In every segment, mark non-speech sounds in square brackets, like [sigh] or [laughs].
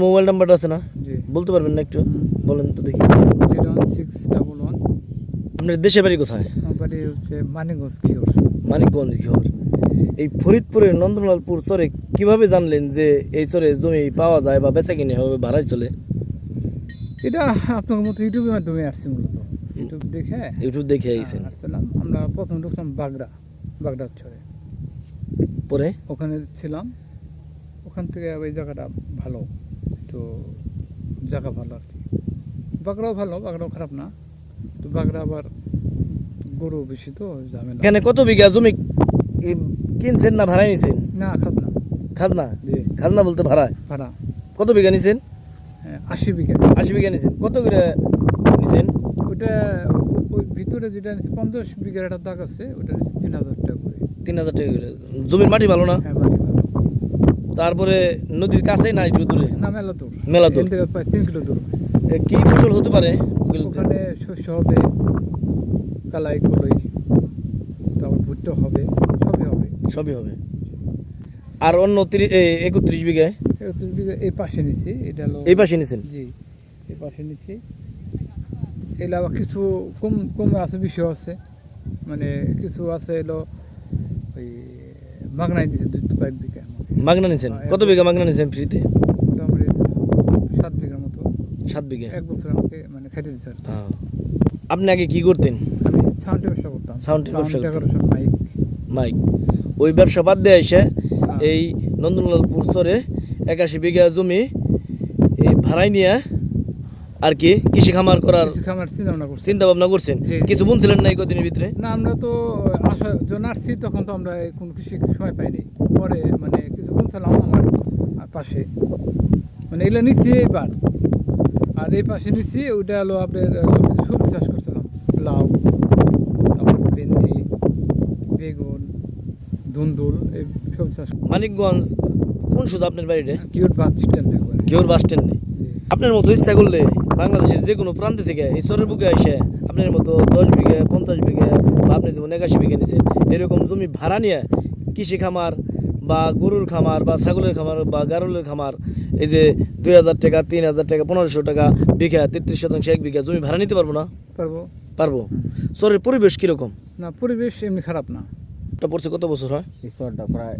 Mobile নাম্বারটা আছে না? জি। বলতে পারবেন না একটু? বলেন তো দেখি। আপনার দেশের বাড়ি কোথায়? বাড়ি হচ্ছে মানিকগঞ্জ কিওর মানিকগঞ্জ ঘর এই ফরিদপুরের নন্দলালপুর চরে কীভাবে জানলেন যে এই চরে জমি পাওয়া যায় বা বেচা কিনে হবে ভাড়ায় চলে? এটা আপনার মতো ইউটিউবের মাধ্যমে আসছি মূলত। ইউটিউব দেখে ইউটিউব দেখে আইছেন। আসছিলাম। আমরা প্রথম ঢুকলাম বাগড়া বাগড়ার চরে। পরে? ওখানে ছিলাম। ওখান থেকে ওই জায়গাটা ভালো। একটু জায়গা ভালো আর কি। বাগড়াও ভালো বাগড়াও খারাপ না। তো বাগড়া আবার গরু বেশি তো ঝামেলা। এখানে কত বিঘা জমি কিনছেন না ভাড়ায় নিছেন? না খাজনা। খাজনা? খাজনা বলতে ভাড়া? ভাড়া। কত বিঘা নিছেন? হ্যাঁ, আশি বিঘা। আশি বিঘা নিছেন। কত করে নিছেন? ওটা ওই ভিতরে যেটা নিচ্ছে পঞ্চাশ বিঘার একটা দাগ আছে ওটা নিচ্ছে তিন হাজার টাকা করে। তিন হাজার টাকা করে। জমির মাটি ভালো না? হ্যাঁ তারপরে নদীর কাছেই না একটু দূরে? না মেলা দূর। মেলা দূর। তিন কিলো দূর। কি ফসল হতে পারে ওখানে শস্য হবে কালাই কলই তারপর ভুট্টা হবে সবই হবে। সবই হবে। আর অন্য তিরিশ একত্রিশ বিঘায় একত্রিশ বিঘা এই পাশে নিছি এটা হলো এই পাশে নিছেন জি এই পাশে নিছি এগুলো আবার কিছু কম কম আছে বেশিও আছে। মানে কিছু আছে এলো ওই মাগনাই দিছে দুই কয়েক বিঘা মাগনা নিছেন হ্যাঁ, কত বিঘা মাগনা নিছেন ফ্রিতে? মোটামুটি সাত বিঘার মতো। সাত বিঘা? এক বছর আমাকে মানে খাইতে দিচ্ছে। হ্যাঁ। আপনি আগে কি করতেন? আমি সাউন্ড ব্যবসা করতাম। সাউন্ডের ব্যবসা। ডেকোরেশন মাইক মাইক ওই ব্যবসা বাদ দিয়ে এসে হ্যাঁ। এই নন্দনলালপুর স্তরে একাশি বিঘা জমি ভাড়াই নিয়ে আর কি কৃষি খামার করার খামার চিন্তা ভাবনা করছি চিন্তা ভাবনা করছেন কিছু বুনছিলেন না এই কদিনের ভিতরে? না আমরা তো আসা যখন আসছি তখন তো আমরা কোনো কৃষি সময় পাইনি পরে মানে কিছু বলছিলাম আমার আর পাশে। মানে এগুলো নিচ্ছি এইবার। আর এই পাশে নিচ্ছি ওইটা হলো আপনার কিছু সবজি চাষ করছিলাম। লাউ তারপর ভেন্ডি বেগুন ধুন্দুল এই সবজি চাষ। মানিকগঞ্জ কোন শুধু আপনার বাড়িতে কিউট বাস স্ট্যান্ড কেউর বাস স্ট্যান্ডে। আপনার মতো ইচ্ছা করলে বাংলাদেশের যে কোনো প্রান্ত থেকে এই চরের বুকে এসে আপনার মতো দশ বিঘা পঞ্চাশ বিঘা বা আপনি যেমন একাশি বিঘে নিছেন এরকম জমি ভাড়া নিয়ে কৃষি খামার বা গরুর খামার বা ছাগলের খামার বা গারলের খামার এই যে দুই হাজার টাকা তিন হাজার টাকা পনেরোশো টাকা বিঘা তেত্রিশ শতাংশ এক বিঘা জমি ভাড়া নিতে পারব না? পারব। পারব? চরের পরিবেশ কীরকম? না পরিবেশ এমনি খারাপ না। এটা পড়ছে কত বছর হয়? এই চরটা প্রায়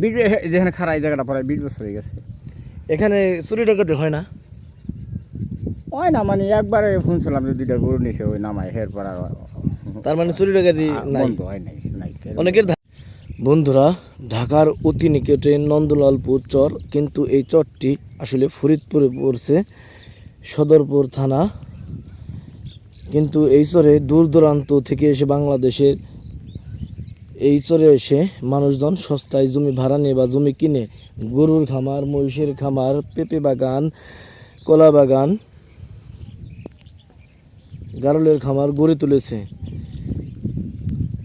বিশ যেখানে খারাপ এই জায়গাটা প্রায় বিশ বছর হয়ে গেছে। এখানে চুরি ডাকাতি হয় না? ওই না মানে একবারে শুনছিলাম যে দুইটা গরু নিছে ওই নামায় হের আর তার মানে চুরি ডাকাতি নাই? বন্ধ হয় নাই নাই অনেকের বন্ধুরা ঢাকার অতি নিকটে নন্দলালপুর চর কিন্তু এই চরটি আসলে ফরিদপুরে পড়ছে সদরপুর থানা। কিন্তু এই চরে দূর দূরান্ত থেকে এসে বাংলাদেশের এই চরে এসে মানুষজন সস্তায় জমি ভাড়া নিয়ে বা জমি কিনে গরুর খামার মহিষের খামার পেঁপে বাগান কলা বাগান গারলের খামার গড়ে তুলেছে।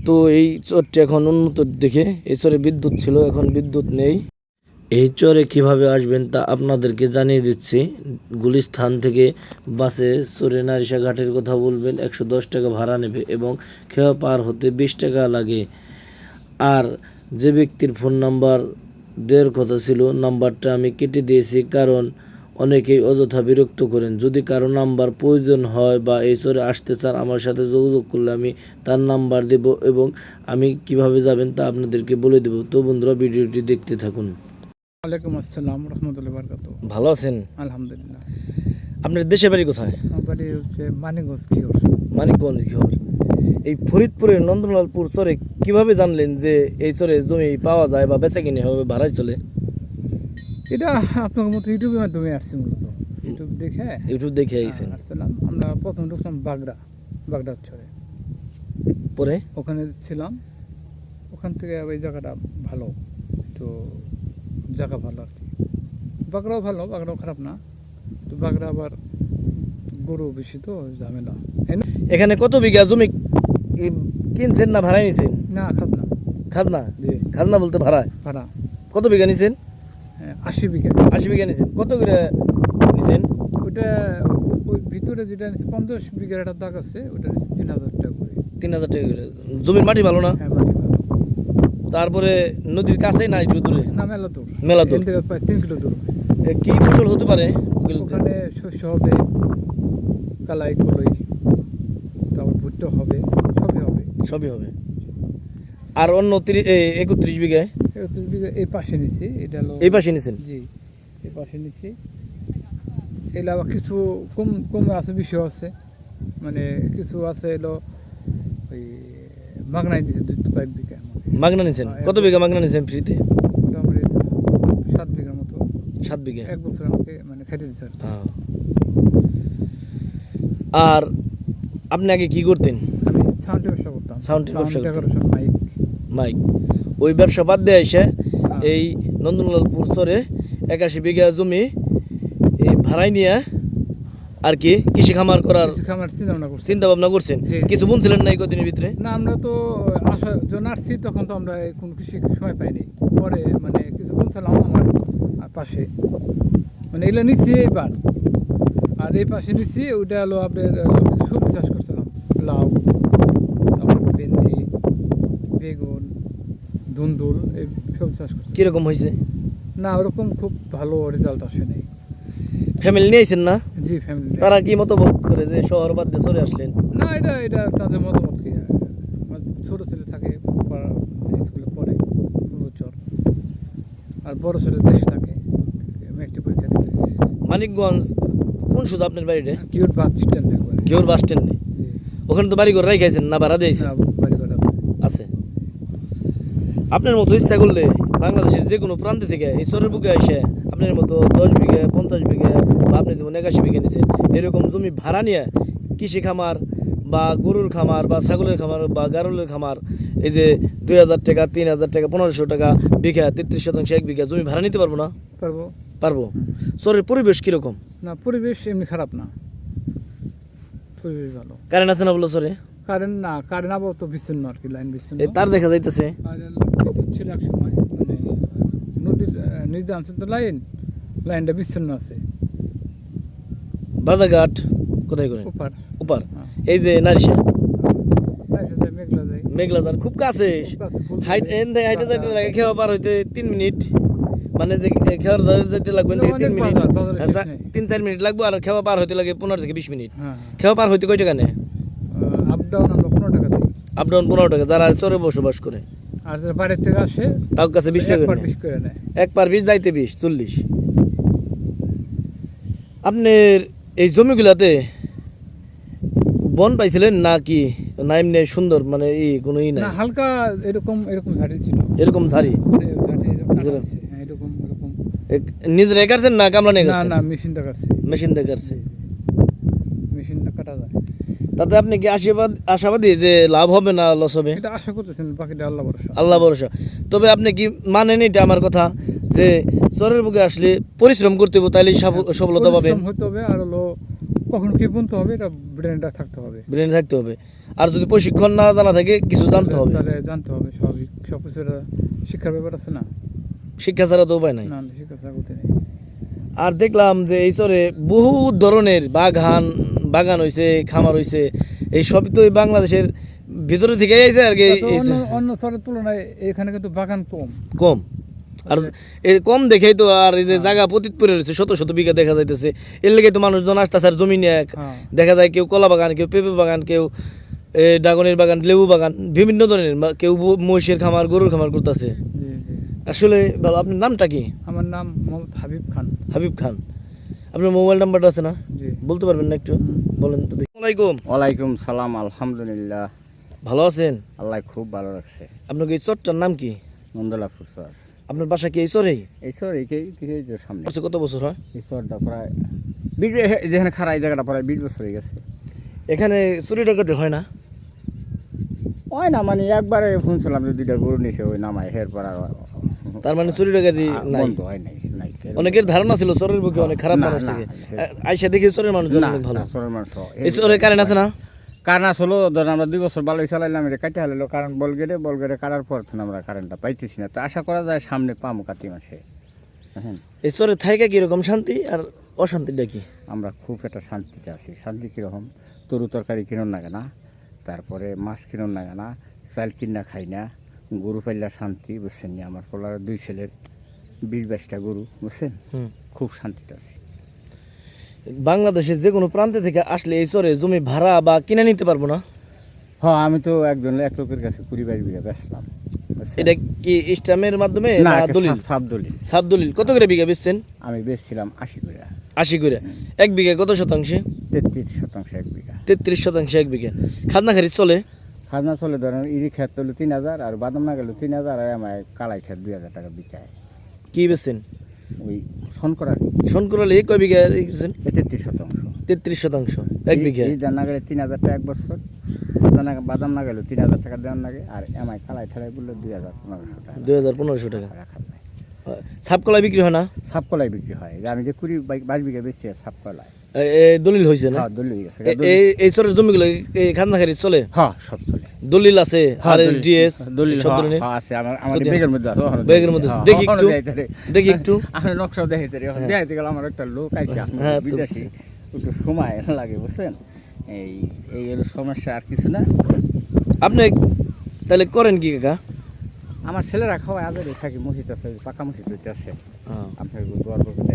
তো এই চরটি এখন উন্নত দেখে এই চরে বিদ্যুৎ ছিল, এখন বিদ্যুৎ নেই। এই চরে কীভাবে আসবেন তা আপনাদেরকে জানিয়ে দিচ্ছি। গুলিস্থান থেকে বাসে চরে নারিশা ঘাটের কথা বলবেন, একশো দশ টাকা ভাড়া নেবে এবং খেয়া পার হতে বিশ টাকা লাগে। আর যে ব্যক্তির ফোন নাম্বার দেওয়ার কথা ছিল, নাম্বারটা আমি কেটে দিয়েছি, কারণ অনেকেই অযথা বিরক্ত করেন। যদি কারও নাম্বার প্রয়োজন হয় বা এই চরে আসতে চান আমার সাথে যোগাযোগ করলে আমি তার নাম্বার দেব এবং আমি কীভাবে যাবেন তা আপনাদেরকে বলে দেব। তো বন্ধুরা ভিডিওটি দেখতে থাকুন। ওয়ালাইকুম আসসালাম রহমতুল্লাহ বারকাত ভালো আছেন? আলহামদুলিল্লাহ। আপনার দেশের বাড়ি কোথায়? আমার বাড়ি হচ্ছে মানিকগঞ্জ কিওর। মানিকগঞ্জ ঘর এই ফরিদপুরের নন্দলালপুর চরে কীভাবে জানলেন যে এই চরে জমি পাওয়া যায় বা বেচা কিনে হবে ভাড়ায় চলে? এটা আপনার মতো ইউটিউবের মাধ্যমে আসছি মূলত। ইউটিউব দেখে ইউটিউব দেখে আইছেন। আসছিলাম। আমরা প্রথম ঢুকলাম বাগড়া বাগড়ার চরে পরে? ওখানে ছিলাম। ওখান থেকে ওই জায়গাটা ভালো। একটু জায়গা ভালো আর কি। বাগড়াও ভালো বাগড়াও খারাপ না। তো বাগড়া আবার গরু বেশি তো ঝামেলা। এই এখানে কত বিঘা জমি কিনছেন না ভাড়ায় নিছেন? না খাজনা। খাজনা? খাজনা বলতে ভাড়ায় ভাড়া। কত বিঘা নিছেন? হ্যাঁ, আশি বিঘা। আশি বিঘা নিছেন। কত করে নিছেন? ওটা ওই ভিতরে যেটা নিচ্ছে পঞ্চাশ বিঘার একটা দাগ আছে ওটা নিচ্ছে তিন হাজার টাকা করে। তিন হাজার টাকা করে। জমির মাটি ভালো না? হ্যাঁ মাটি ভালো। তারপরে নদীর কাছেই না একটু দূরে? না মেলা দূর। মেলা দূর। প্রায় তিন কিলো দূর। কি ফসল হতে পারে ওখানে শস্য হবে কালাই কলই তারপর ভুট্টা হবে সবই হবে। সবই হবে। আর অন্য তিরিশ একত্রিশ বিঘায়? এই পাশে নিছি এটা হলো এই পাশে নিছেন? জি এই পাশে নিছি। এগুলো আবার কিছু কম কমে আছে বিষয় আছে। মানে কিছু আছে এলো ওই মাগনায় দিছে দু কয়েক বিঘা মাগনা নিছেন? হ্যাঁ, কত বিঘা মাগনা নিছেন ফ্রিতে? মোটামুটি সাত বিঘার মতো। সাত বিঘা? এক বছর আমাকে মানে খেতে দিচ্ছে আর হ্যাঁ। আর আপনি আগে কি করতেন? আমি সাউন্ডের ব্যবসা করতাম। সাউন্ডের ব্যবসা। মাইক। মাইক। ওই ব্যবসা বাদ দিয়ে এসে। এই নন্দনলালপুর স্তরে একাশি বিঘা জমি এই ভাড়াই নিয়ে আর কি কৃষি খামার করার খামার চিন্তা ভাবনা করছি চিন্তা ভাবনা করছেন কিছু বুনছিলেন না এই কদিনের ভিতরে? না আমরা তো আসার জন্য আসছি তখন তো আমরা কোনো কিছু সময় পাইনি। পরে মানে কিছু বুনছিলাম আমার আর পাশে। মানে এগুলো নিচ্ছি এইবার। আর এই পাশে নিচ্ছি ওইটা হলো আপনার কিছু সবজি চাষ করছিলাম। লাউ তারপর ভেন্ডি বেগুন ধুন্দুল এই সবজি চাষ করছি। কীরকম হয়েছে? না ওরকম খুব ভালো রেজাল্ট আসে নাই। ফ্যামিলি নিয়ে আইছেন না? জি ফ্যামিলি তারা কি মতবোধ করে যে শহর বাদ দিয়ে চলে আসলেন? না এটা এটা তাদের মতামত কি? আমার ছোট ছেলে থাকে স্কুলে পড়ে পূর্বচর আর বড় ছেলে দেশে থাকে একটি পরীক্ষা দিতে। মানিকগঞ্জ কোন শুধু আপনার বাড়িতে কিউট বাস স্ট্যান্ড কেউর বাস স্ট্যান্ডে ওখানে তো বাড়ি করে রাইখাইছেন না ভাড়া দিয়েছেন না, বাড়ি ঘর আছে। আছে। আপনার মতো ইচ্ছা করলে বাংলাদেশের যে কোনো প্রান্ত থেকে এই চরের বুকে এসে আপনার মতো দশ বিঘা পঞ্চাশ বিঘা বা আপনি যেমন একাশি বিঘে নিছেন এরকম জমি ভাড়া নিয়ে কৃষি খামার বা গরুর খামার বা ছাগলের খামার বা গারলের খামার এই যে দুই হাজার টাকা তিন হাজার টাকা পনেরোশো টাকা বিঘা তেত্রিশ শতাংশ এক বিঘা জমি ভাড়া নিতে পারব না? পারব। পারব। চরের পরিবেশ কীরকম? না পরিবেশ এমনি খারাপ না। পরিবেশ ভালো। কারেন্ট আছে না বলো চরে? কারেন্ট না কারেন্ট আবার তো বিচ্ছিন্ন আর কি লাইন বিচ্ছিন্ন। তার দেখা যাইতেছে। বিদ্যুৎ ছিল এক সময় মানে নদীর নিজে আনছে তো লাইন লাইনটা বিচ্ছিন্ন আছে। বাজারঘাট কোথায় করেন ওপার। উপার হ্যাঁ। এই যে নারিশা। মেঘলা যান খুব কাছে। হাইট এন থেকে হাইটে যাইতে লাগে খেওয়া পার হইতে তিন মিনিট। মানে যে খেওয়ার যাইতে লাগবে না, তিন মিনিট। নেই। তিন চার মিনিট লাগবে আর খেওয়া পার হইতে লাগে পনেরো থেকে বিশ মিনিট। হ্যাঁ। খেওয়া পার হইতে কয় টাকা নেয় আপ ডাউন আমরা পনেরো টাকা দিই। আপ ডাউন পনেরো টাকা যারা চরে বসবাস করে। আর যারা বাইরের থেকে আসে তার কাছে বিশ টাকা বিশ করে নেয়। এক পার বিশ যাইতে বিশ চল্লিশ। আপনার এই জমিগুলাতে বন পাইছিলেন না কি না এমনি সুন্দর মানে ই কোনো ই নাই? না হালকা এরকম এরকম ঝাড়ি ছিল। এরকম ঝাড়ি? মানে হ্যাঁ, নিজেরা কাটছেন না কামলা নিয়ে না না মেশিনটা কাটছে। মেশিন দিয়ে কাটছে মেশিনটা কাটা যায় তাতে আপনি কি আশীর্বাদ আশাবাদী যে লাভ হবে না লস হবে? এটা আশা করতেছেন বাকিটা আল্লাহ ভরসা। আল্লাহ ভরসা। তবে আপনি কি মানেন এটা আমার কথা? যে চরের বুকে আসলে পরিশ্রম করতে হবে তাইলে সফল- সফলতা পরিশ্রম হতে হবে আর হলো কখন কি বুনতে হবে এটা ব্রেনটা থাকতে হবে। ব্রেন থাকতে হবে। আর যদি প্রশিক্ষণ না জানা থাকে কিছু জানতে হবে। তাহলে জানতে হবে স্বাভাবিক। সব কিছু শিক্ষার ব্যাপার আছে না? শিক্ষা ছাড়া তো উপায় নাই। না শিক্ষা ছাড়া করতে নেই। আর দেখলাম যে এই চরে বহু ধরনের বাগান বাগান হইছে খামার হইছে এই সবই তো বাংলাদেশের ভিতরে থেকে আইছে আর কি এই- অন্য শহরের তুলনায় এখানে কিন্তু বাগান কম। কম। আর এই কম দেখেই তো আর এই যে জায়গা পতিত পড়ে রয়েছে শত শত বিঘা দেখা যাইতেছে। এর লেগে তো মানুষজন আসতেছে আর জমি নিয়ে এক। হ্যাঁ। দেখা যায় কেউ কলা বাগান কেউ পেঁপে বাগান কেউ এ, ড্রাগনের বাগান লেবু বাগান বিভিন্ন ধরনের কেউ মহিষের খামার গরুর খামার করতেছে। আসলে ভালো আপনার নামটা কি? আমার নাম মোহাম্মদ হাবিব খান। হাবিব খান। আপনার মোবাইল নাম্বারটা আছে না? বলতে পারবেন না একটু? বলেন তো দেখি। আসসালামাইকুম ওয়ালাইকুম সালাম আলহামদুলিল্লাহ। ভালো আছেন? আল্লাহ খুব ভালো রাখছে। আপনার এই চরটার নাম কি? নন্দলাপুর চর। আপনার বাসা কি এই চরেই? এই এই যে সামনে। আচ্ছা, কত বছর হয়? এই চরটা প্রায় বিশ যেখানে খারাপ এই জায়গাটা প্রায় বিশ বছর হয়ে গেছে। এখানে চুরি ডাকাতি হয় না? ওই না মানে একবারে শুনছিলাম যে দুইটা গরু নিছে ওই নামায় হের পর আর তার মানে চুরি ডাকাতি নাই? বন্ধ হয় নাই নাই। অনেকের ধারণা ছিল চরের বুকে অনেক খারাপ মানুষ থাকে। আইসা দেখি চরের মানুষজন না অনেক ভালো। চরের মানুষ এই চরে কারেন্ট আছে না? কারণ আসলে ধরেন আমরা দুই বছর ভালোই চালাইলাম এটা কাটে হারালো কারণ বলগেরে বলগেরে কাটার পর আমরা কারেন্টটা পাইতেছি না। তো আশা করা যায় সামনে পামো কাতি মাসে। হ্যাঁ। এই চরে থাইকা কীরকম শান্তি আর অশান্তিটা কি? আমরা খুব একটা শান্তিতে আছি। শান্তি কীরকম? তরু তরকারি কিনুন লাগে না তারপরে মাছ কিনুন লাগে না চাল কিনা খাই না? গরু পাইলা শান্তি বুঝছেন নি? আমার পোলার দুই ছেলের বিশ বাইশটা গরু বুঝছেন? খুব শান্তিতে আছি। বাংলাদেশের যে কোনো প্রান্তে থেকে আসলে এই চরে জমি ভাড়া বা কিনে নিতে পারব না? হ্যাঁ আমি তো একজন এক লোকের কাছে কুড়ি বাইশ বিঘা বেচলাম? এটা কি ইস্টামের মাধ্যমে না দলিল সাব- সাব দলিল? সাব দলিল কত করে বিঘা বেচছেন? আমি বেচছিলাম আশি করে। আশি করে। এক বিঘা কত শতাংশে? তেত্রিশ শতাংশ এক বিঘা। তেত্রিশ শতাংশ এক বিঘা। খাজনা খারিজ চলে? খাজনা চলে ধরেন ইরি খেত হলো তিন হাজার আর বাদাম না গেলো তিন হাজার আর আমার কালাই খেত দুই হাজার টাকা বিকায়। কি বেছেন ওই শনকরালি। শনকরালে কয় বিঘা বেচছেন? তেত্রিশ শতাংশ। তেত্রিশ শতাংশ এক বিঘা? এই না গেলে তিন হাজার টাকা এক বছর। বাদাম না- গেলে তিন হাজার টাকা দেওয়ার লাগে আর এমআই কালাই ঠেলাই বললে দুই হাজার পনেরোশো টাকা। দুই হাজার পনেরোশো টাকা। রাখা যায় সাপকলা বিক্রি হয় না? সাপ কলাই বিক্রি হয়। আমি যে কুড়ি বাই- বাইশ বিঘা বেশি সাপ কলাই এ- এ দলিল হয়েছে না? হ্যাঁ দলিল হয়ে এই এই চরের জমিগুলো এই খাজনা খারিজ চলে? হ্যাঁ সব চলে। দলিল আছে আর এস ডিএস দলিল সব হ্যাঁ, ধরনের হ্যাঁ, আছে আমার আমার ব্যাগের মধ্যে আছে ব্যাগের মধ্যে। দেখি হ্যাঁ, একটু। দেখি একটু। [laughs] আমি নকশাও দেখাইতে রে দেখাইতে গেলে আমার একটা লোক আইছে হ্যাঁ, বিদেশি। একটু সময় লাগে বুঝছেন? এই এই হলো সমস্যা আর কিছু না। আপনি তাহলে করেন কি কাকা? আমার ছেলেরা খাওয়ায় আদরে থাকি মসজিদ আছে পাকা মসজিদ আছে হ্যাঁ। আপনার আছে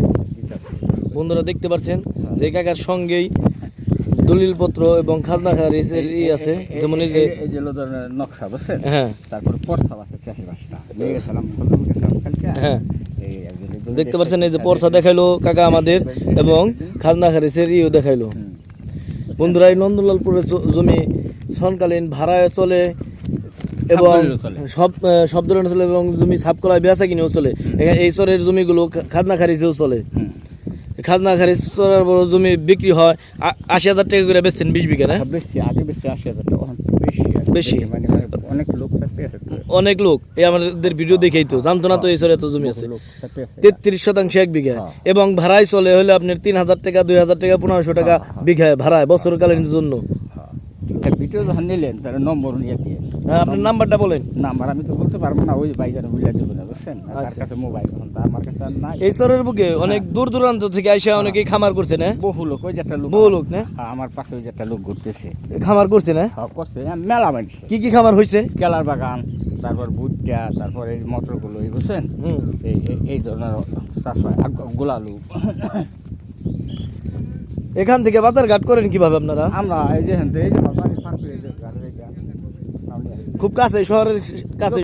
বন্ধুরা দেখতে পাচ্ছেন যে কাকার সঙ্গেই দলিলপত্র এবং খাজনা খারিজের ই আছে যেমন এই যে এই- যে ধরনের নকশা বুঝছেন? হ্যাঁ। তারপরে প্রস্তাব আছে চাষি বাসটা নিয়ে গেছিলাম হ্যাঁ। দেখতে পাচ্ছেন এই যে এসে- দেখাইলো কাকা আমাদের এবং খাজনা খারিজের ইও দেখাইলো। বন্ধুরা এই নন্দলালপুরের জমি সনকালীন ভাড়ায় চলে এবং সব সব ধরনের চলে এবং জমি সাপকলায় বেচা কিনেও চলে। এই চরের জমিগুলো খাজনা খারিজেও চলে। খাজনা খারিজ চরের বড় জমি বিক্রি হয় আশি হাজার টাকা করে বেচছেন বিশ বিঘা না হ্যাঁ, বেশি আগে বেশি আশি হাজার টাকা বেশি। মানে অনেক লোক। অনেক লোক এই আমাদের ভিডিও দেখেই তো জানতো না তো এই এত জমি আছে তেত্রিশ শতাংশ এক বিঘা হ্যাঁ। এবং ভাড়ায় চলে হলে আপনার তিন হাজার টাকা দুই হাজার টাকা পনেরোশো টাকা বিঘায় ভাড়ায় বছরকালীন জন্য হ্যাঁ। ভিডিও নিলেন তার নম্বর নিয়ে দিয়ে হ্যাঁ, আপনার নাম্বারটা বলেন। নাম্বার আমি তো বলতে পারব না ওই বাইজারে বুঝলে দেবো না বুঝছেন? তার আচ্ছা। কাছে মোবাইল এখন তো আমার কাছে এই বুকে অনেক দূর দূরান্ত থেকে আইসা অনেকেই খামার করছে না? বহু লোক ওই যে একটা লোক বহু লোক না? হ্যাঁ, আমার পাশে ওই যে একটা লোক ঘুরতেছে। খামার করছে না? হ্যাঁ, করছে। হ্যাঁ, মেলা মানুষ কি কি খামার হয়েছে কেলার বাগান তারপর ভুট্টা তারপর এই মটরগুলো এই বুঝছেন? এই এই- ধরনের চাষ হয় গোলালু। এখান থেকে বাজার ঘাট করেন কীভাবে আপনারা? আমরা এই যে এই যে আমার বাড়ির পাশে এই যে গাড়ির এই যে- সামনে। খুব কাছে শহরের কাছে